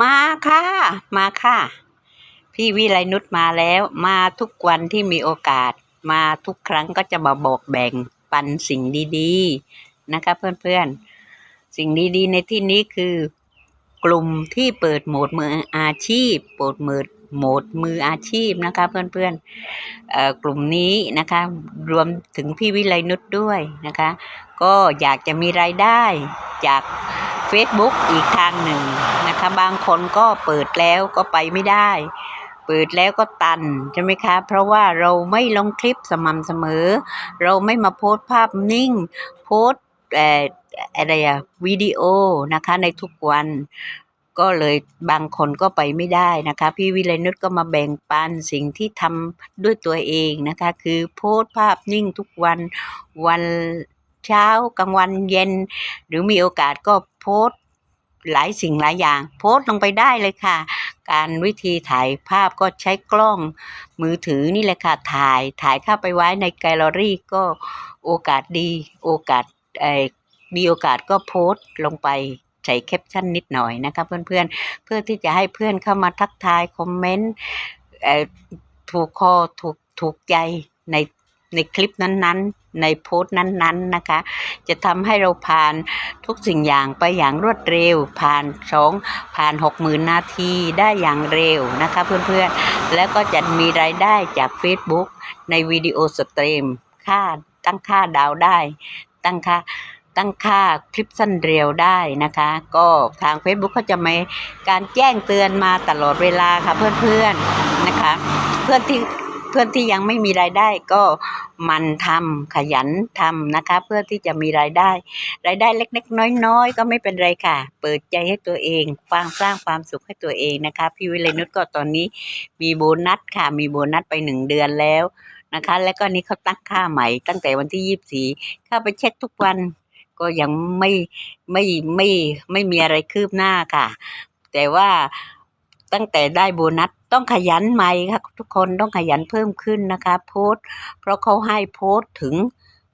มาค่ะ มาค่ะ พี่วิไลนุชมาแล้ว มาทุกวันที่มีโอกาส มาทุกครั้งก็จะมาบอกแบ่งปันสิ่งดีๆ นะคะเพื่อนๆ สิ่งดีๆ ในที่นี้คือกลุ่มที่เปิดโหมดมืออาชีพเปิดโหมดโหมดมืออาชีพนะคะ เพื่อนๆเอ่อกลุ่มนี้นะคะ รวมถึงพี่วิไลนุชด้วยนะคะ ก็อยากจะมีรายได้จาก Facebook อีกทางหนึ่งนะคะบางคนก็เปิดแล้วก็ไปไม่ได้ เปิดแล้วก็ตันใช่ไหมคะ เพราะว่าเราไม่ลงคลิปสม่ำเสมอ เราไม่มาโพสต์ภาพนิ่ง โพสต์อะไรอะวิดีโอนะคะในทุกวันก็เลยบางคนก็ไปไม่ได้นะคะ พี่วิไลนุชก็มาแบ่งปันสิ่งที่ทำด้วยตัวเองนะคะ คือโพสต์ภาพนิ่งทุกวันวัน เช้ากลางวันเย็น หรือมีโอกาสก็โพสหลายสิ่งหลายอย่าง โพสต์ลงไปได้เลยค่ะ การวิธีถ่ายภาพก็ใช้กล้องมือถือนี่แหละค่ะ ถ่ายถ่ายเข้าไปไว้ในแกลเลอรี่ก็โอกาสดี โอกาสมีโอกาสก็โพสต์ลงไปใส่แคปชั่นนิดหน่อยนะคะเพื่อนๆ เพื่อที่จะให้เพื่อนเข้ามาทักทาย คอมเมนต์ถูกคอถูกถูกใจใน ในคลิปนั้นๆ ในโพสต์นั้นๆนะคะ จะทำให้เราผ่านทุกสิ่งอย่างไปอย่างรวดเร็ว ผ่านสองผ่านหกหมื่นนาทีได้อย่างเร็วนะคะเพื่อนๆ แล้วก็จะมีรายได้จาก Facebook ในวิดีโอสตรีมค่าตั้งค่าดาวได้ ตั้งค่าตั้งค่าคลิปสั้นเร็วได้นะคะ ก็ทาง Facebook ก็จะมีการแจ้งเตือนมาตลอดเวลาค่ะเพื่อนๆนะคะ เพื่อนที่ เพื่อนที่ยังไม่มีรายได้ก็มันทำขยันทำนะคะ เพื่อที่จะมีรายได้ รายได้เล็ก ๆ น้อยๆ ก็ไม่เป็นไรค่ะ เปิดใจให้ตัวเองฟังสร้างความสุขให้ตัวเองนะคะ พี่วิเลนุชก็ตอนนี้มีโบนัสค่ะ มีโบนัสไปหนึ่งเดือนแล้วนะคะ แล้วก็นี่เขาตั้งค่าใหม่ตั้งแต่วันที่ยี่สิบสี่เข้าไปเช็คทุกวันก็ยังไม่ไม่ไม่ไม่มีอะไรคืบหน้าค่ะ แต่ว่า ตั้งแต่ได้โบนัสต้องขยันใหม่ค่ะ ทุกคนต้องขยันเพิ่มขึ้นนะคะ โพสเพราะเขาให้โพสถึง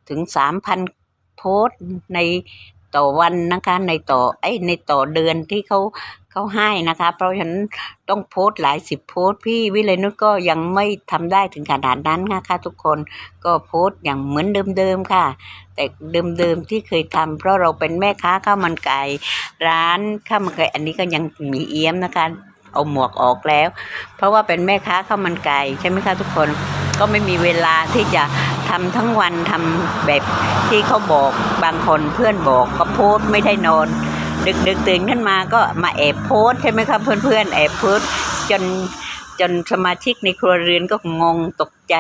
ถึงสามพันโพสในต่อวันนะคะในต่อไอในต่อเดือนที่เขาเขาให้นะคะ เพราะฉะนั้นต้องโพสต์หลายสิบโพสต์พี่วิเลนุชก็ยังไม่ทำได้ถึงขนาดนั้นนะคะทุกคนก็โพสต์อย่างเหมือนเดิมๆค่ะ แต่เดิมๆที่เคยทำเพราะเราเป็นแม่ค้าข้าวมันไก่ร้านข้าวมันไก่อันนี้ก็ยังมีเอี้ยมนะคะ เอาหมวกออกแล้ว เพราะว่าเป็นแม่ค้าข้าวมันไก่ใช่ไหมคะทุกคนก็ไม่มีเวลาที่จะทำทั้งวันทำแบบที่เขาบอกบางคนเพื่อนบอกก็โพสไม่ได้นอน ดึกดึกตื่นขึ้นมาก็มาแอบโพสใช่ไหมคะเพื่อนเพื่อนๆแอบโพสจนจนสมาชิกในครัวเรือนก็งงตกใจ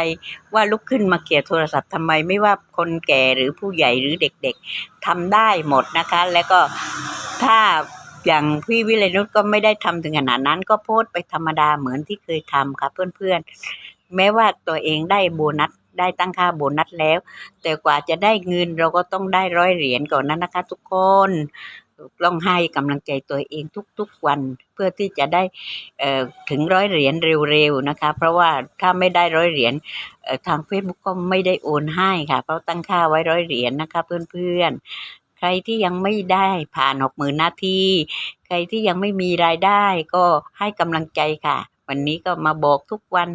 ว่าลุกขึ้นมาเกี่ยโทรศัพท์ทำไมไม่ว่าคนแก่หรือผู้ใหญ่หรือเด็กๆทำได้หมดนะคะ แล้วก็ถ้า อย่างพี่วิเลนุชก็ไม่ได้ทำถึงขนาดนั้น ก็โพสต์ไปธรรมดาเหมือนที่เคยทำค่ะเพื่อนๆ แม้ว่าตัวเองได้โบนัสได้ตั้งค่าโบนัสแล้ว แต่กว่าจะได้เงินเราก็ต้องได้ร้อยเหรียญก่อนนั้นนะคะ ทุกคนต้องให้กำลังใจตัวเองทุกๆวัน เพื่อที่จะได้เอ่อถึงร้อยเหรียญเร็วๆนะคะ เพราะว่าถ้าไม่ได้ร้อยเหรียญทาง Facebook ก็ไม่ได้โอนให้ค่ะเพราะตั้งค่าไว้ร้อยเหรียญนะคะเพื่อนๆ ใครที่ยังไม่ได้ผ่านหกหมื่นนาที ใครที่ยังไม่มีรายได้ก็ให้กำลังใจค่ะ วันนี้ก็มาบอกทุกวัน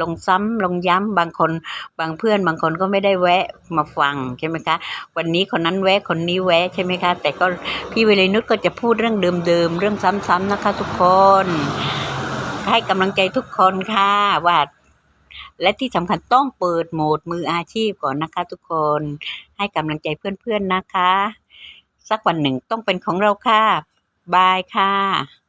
ลงซ้ำลงย้ำบางคนบางเพื่อนบางคนก็ไม่ได้แวะมาฟังใช่ไหมคะ วันนี้คนนั้นแวะคนนี้แวะใช่ไหมคะ แต่ก็พี่เวเลนุชก็จะพูดเรื่องเดิมๆเรื่องซ้ำๆนะคะทุกคน ให้กำลังใจทุกคนค่ะว่าและที่สำคัญต้องเปิดโหมดมืออาชีพก่อนนะคะทุกคนให้กำลังใจเพื่อนๆนะคะ สักวันหนึ่งต้องเป็นของเราค่ะ บายค่ะ